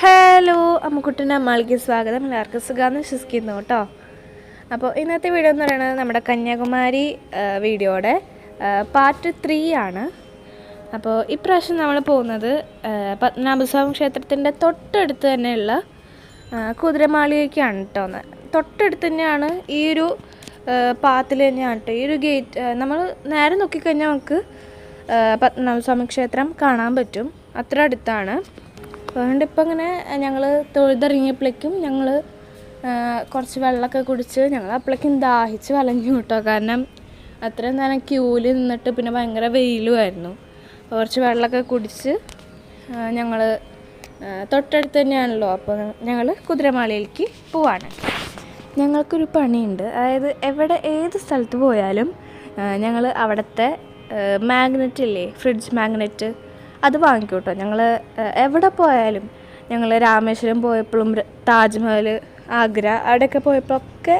Hello അമ്മക്കുട്ടന്റെ അമ്മാളിക്ക് സ്വാഗതം. എല്ലാവർക്കും സുഖമാണെന്ന് വിശ്വസിക്കുന്നു കേട്ടോ. അപ്പോൾ ഇന്നത്തെ വീഡിയോ എന്ന് പറയുന്നത് നമ്മുടെ കന്യാകുമാരി വീഡിയോയുടെ പാർട്ട് ത്രീ ആണ്. അപ്പോൾ ഇപ്രാവശ്യം നമ്മൾ പോകുന്നത് പത്മനാഭസ്വാമി ക്ഷേത്രത്തിന്റെ തൊട്ടടുത്ത് തന്നെയുള്ള കുതിരമാളികയ്ക്കാണ് കേട്ടോ. തൊട്ടടുത്ത് തന്നെയാണ് ഈ ഒരു പാത്തിൽ തന്നെയാണ് കേട്ടോ. ഈ ഒരു ഗേറ്റ് നമ്മൾ നേരെ നോക്കിക്കഴിഞ്ഞാൽ നമുക്ക് പത്മനാഭസ്വാമി ക്ഷേത്രം കാണാൻ പറ്റും. അത്ര അടുത്താണ്. അതുകൊണ്ട് ഇപ്പം ഇങ്ങനെ ഞങ്ങൾ തൊഴുതിറങ്ങിയപ്പോഴേക്കും ഞങ്ങൾ കുറച്ച് വെള്ളമൊക്കെ കുടിച്ച് ഞങ്ങൾ അപ്പോഴേക്കും ദാഹിച്ച് വലഞ്ഞു കേട്ടോ. കാരണം അത്രയും നേരം ക്യൂവിൽ നിന്നിട്ട് പിന്നെ ഭയങ്കര വെയിലുമായിരുന്നു. കുറച്ച് വെള്ളമൊക്കെ കുടിച്ച് ഞങ്ങൾ തൊട്ടടുത്ത് തന്നെയാണല്ലോ. അപ്പോൾ ഞങ്ങൾ കുതിരമാലയിലേക്ക് പോവാണ്. ഞങ്ങൾക്കൊരു പണിയുണ്ട്. അതായത് എവിടെ ഏത് സ്ഥലത്ത് പോയാലും ഞങ്ങൾ അവിടുത്തെ മാഗ്നറ്റ് ഇല്ലേ ഫ്രിഡ്ജ് മാഗ്നറ്റ് അത് വാങ്ങിക്കും കേട്ടോ ഞങ്ങൾ എവിടെ പോയാലും ഞങ്ങൾ രാമേശ്വരം പോയപ്പോഴും താജ്മഹൽ ആഗ്ര അവിടെയൊക്കെ പോയപ്പോഴൊക്കെ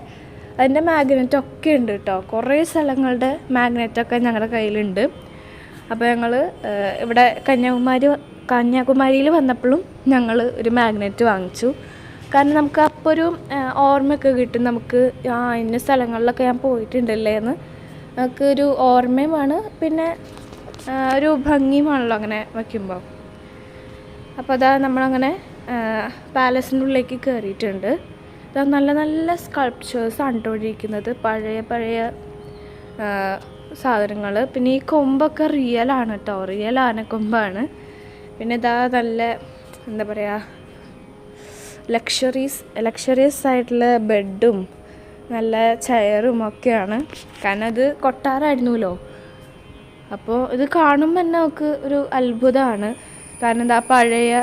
അതിന്റെ മാഗ്നറ്റ് ഒക്കെ ഉണ്ട് കേട്ടോ കുറേ സ്ഥലങ്ങളുടെ മാഗ്നറ്റൊക്കെ ഞങ്ങളുടെ കയ്യിലുണ്ട്. അപ്പോൾ ഞങ്ങൾ ഇവിടെ കന്യാകുമാരി കന്യാകുമാരിയിൽ വന്നപ്പോഴും ഞങ്ങൾ ഒരു മാഗ്നറ്റ് വാങ്ങിച്ചു. കാരണം നമുക്ക് അപ്പോൾ ഒരു ഓർമ്മയൊക്കെ കിട്ടും. നമുക്ക് ആ ഇന്ന സ്ഥലങ്ങളിലൊക്കെ ഞാൻ പോയിട്ടുണ്ടല്ലേ എന്ന് നമുക്ക് ഒരു ഓർമ്മയുമാണ്. പിന്നെ ഒരു ഭംഗിയുമാണല്ലോ അങ്ങനെ വയ്ക്കുമ്പോൾ അപ്പോൾ അതാ നമ്മളങ്ങനെ പാലസിന്റെ ഉള്ളിലേക്ക് കയറിയിട്ടുണ്ട് ഇതാ നല്ല നല്ല സ്കൾപ്ചേഴ്സ് ഇരിക്കുന്നത് പഴയ പഴയ സാധനങ്ങൾ പിന്നെ ഈ കൊമ്പൊക്കെ റിയൽ ആണ് കേട്ടോ. റിയൽ ആനക്കൊമ്പാണ് പിന്നെ ഇതാ നല്ല എന്താ പറയുക ലക്ഷറീസ് ലക്ഷറിയസ് ആയിട്ടുള്ള ബെഡും നല്ല ചെയറും ഒക്കെയാണ്. കാരണം അത് കൊട്ടാരമായിരുന്നല്ലോ. അപ്പോൾ ഇത് കാണുമ്പോൾ തന്നെ നമുക്ക് ഒരു അത്ഭുതമാണ് കാരണം എന്താ പഴയ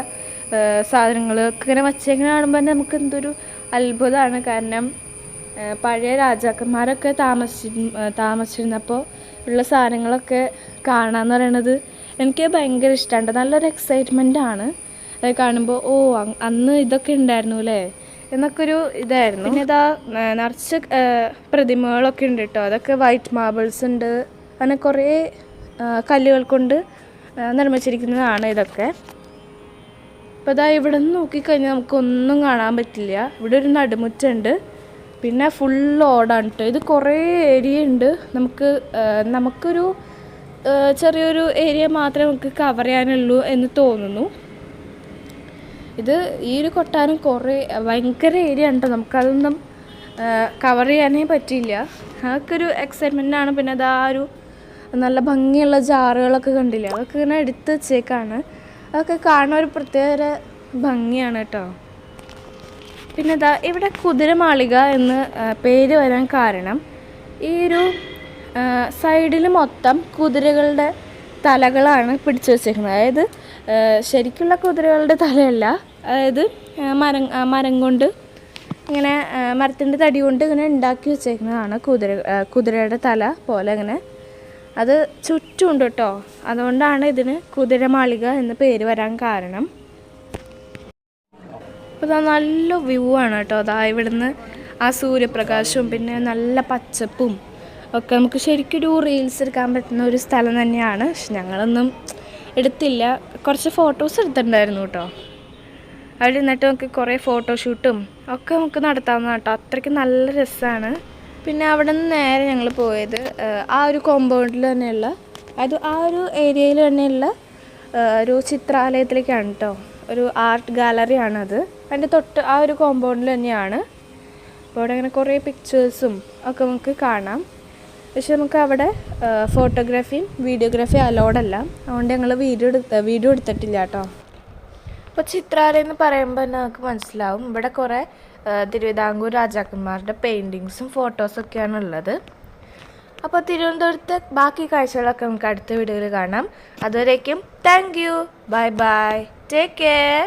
സാധനങ്ങളൊക്കെ ഇങ്ങനെ വച്ചേങ്ങനെ കാണുമ്പോൾ തന്നെ നമുക്ക് എന്തൊരു അത്ഭുതമാണ് കാരണം പഴയ രാജാക്കന്മാരൊക്കെ താമസിച്ചി താമസിച്ചിരുന്നപ്പോൾ ഉള്ള സാധനങ്ങളൊക്കെ കാണാന്ന് പറയണത് എനിക്ക് ഭയങ്കര ഇഷ്ടമാണ് നല്ലൊരു എക്സൈറ്റ്മെന്റ് ആണ്. അത് കാണുമ്പോൾ ഓ അന്ന് ഇതൊക്കെ ഉണ്ടായിരുന്നു അല്ലേ? എന്നൊക്കെ ഒരു ഇതായിരുന്നു. പിന്നെ ഇതാ നിറച്ച് പ്രതിമകളൊക്കെ ഉണ്ട് കേട്ടോ. അതൊക്കെ വൈറ്റ് മാർബിൾസ് ഉണ്ട്. അങ്ങനെ കുറേ കല്ലുകൾ കൊണ്ട് നിർമ്മിച്ചിരിക്കുന്നതാണ് ഇതൊക്കെ. അപ്പോൾ അതാ ഇവിടെ നിന്ന് നോക്കിക്കഴിഞ്ഞാൽ നമുക്കൊന്നും കാണാൻ പറ്റില്ല. ഇവിടെ ഒരു നടുമുറ്റുണ്ട്. പിന്നെ ഫുൾ ഓടാണ് കേട്ടോ ഇത് കുറേ ഏരിയ ഉണ്ട്. നമുക്ക് നമുക്കൊരു ചെറിയൊരു ഏരിയ മാത്രമേ നമുക്ക് കവർ ചെയ്യാനുള്ളൂ എന്ന് തോന്നുന്നു. ഇത് ഈ ഒരു കൊട്ടാരം കുറേ ഭയങ്കര ഏരിയ ഉണ്ട് നമുക്കതൊന്നും കവർ ചെയ്യാനേ പറ്റിയില്ല. അതൊക്കെ ഒരു എക്സൈറ്റ്മെന്റ് ആണ്. പിന്നെ അതാ ഒരു നല്ല ഭംഗിയുള്ള ജാറുകളൊക്കെ കണ്ടില്ലേ? അതൊക്കെ ഇങ്ങനെ എടുത്ത് വെച്ചേക്കാണ്. അതൊക്കെ കാണാൻ ഒരു പ്രത്യേക ഭംഗിയാണ് കേട്ടോ. പിന്നെ ഇതാ ഇവിടെ കുതിരമാളിക എന്ന് പേര് വരാൻ കാരണം ഈ ഒരു സൈഡിൽ മൊത്തം കുതിരകളുടെ തലകളാണ് പിടിച്ചു വെച്ചേക്കുന്നത്. അതായത് ശരിക്കുള്ള കുതിരകളുടെ തലയല്ല. അതായത് മരം മരം കൊണ്ട് ഇങ്ങനെ മരത്തിന്റെ തടി കൊണ്ട് ഇങ്ങനെ ഉണ്ടാക്കി വെച്ചേക്കുന്നതാണ് കുതിര കുതിരയുടെ തല പോലെ ഇങ്ങനെ അത് ചുറ്റുമുണ്ട് കേട്ടോ. അതുകൊണ്ടാണ് ഇതിന് കുതിരമാളിക എന്ന് പേര് വരാൻ കാരണം. അപ്പോൾ ഇതാ നല്ല വ്യൂ ആണ് കേട്ടോ. അതാ ഇവിടുന്ന് ആ സൂര്യപ്രകാശവും പിന്നെ നല്ല പച്ചപ്പും ഒക്കെ നമുക്ക് ശരിക്കും ഒരു റീൽസ് എടുക്കാൻ പറ്റുന്ന ഒരു സ്ഥലം തന്നെയാണ്. പക്ഷെ ഞങ്ങളൊന്നും എടുത്തില്ല. കുറച്ച് ഫോട്ടോസ് എടുത്തിട്ടുണ്ടായിരുന്നു കേട്ടോ. അവിടെ നിന്നിട്ട് നമുക്ക് കുറേ ഫോട്ടോഷൂട്ടും ഒക്കെ നമുക്ക് നടത്താവുന്ന കേട്ടോ. അത്രയ്ക്ക് നല്ല രസമാണ് പിന്നെ അവിടെ നിന്ന് നേരെ ഞങ്ങൾ പോയത് ആ, ഒരു കോമ്പൗണ്ടിൽ തന്നെയുള്ള അത് ആ ഒരു ഏരിയയിൽ തന്നെയുള്ള ഒരു ചിത്രാലയത്തിലേക്കാണ് കേട്ടോ ഒരു ആർട്ട് ഗാലറിയാണത് അതിന്റെ തൊട്ട് ആ ഒരു കോമ്പൗണ്ടിൽ തന്നെയാണ്. അപ്പോൾ അവിടെ അങ്ങനെ കുറേ പിക്ചേഴ്സും ഒക്കെ നമുക്ക് കാണാം. പക്ഷേ നമുക്ക് അവിടെ ഫോട്ടോഗ്രാഫിയും വീഡിയോഗ്രാഫിയും അലോഡല്ല അതുകൊണ്ട് ഞങ്ങൾ വീഡിയോ എടുത്ത വീഡിയോ എടുത്തിട്ടില്ല കേട്ടോ അപ്പോൾ ചിത്രാലയം എന്ന് പറയുമ്പോൾ നമുക്ക് മനസ്സിലാവും. ഇവിടെ കുറേ തിരുവിതാംകൂർ രാജാക്കന്മാരുടെ പെയിന്റിങ്സും ഫോട്ടോസൊക്കെയാണ് ഉള്ളത് അപ്പോൾ തിരുവനന്തപുരത്തെ ബാക്കി കാഴ്ചകളൊക്കെ നമുക്ക് അടുത്ത വീഡിയോയിൽ കാണാം. അതുവരേക്കും thank you bye bye take care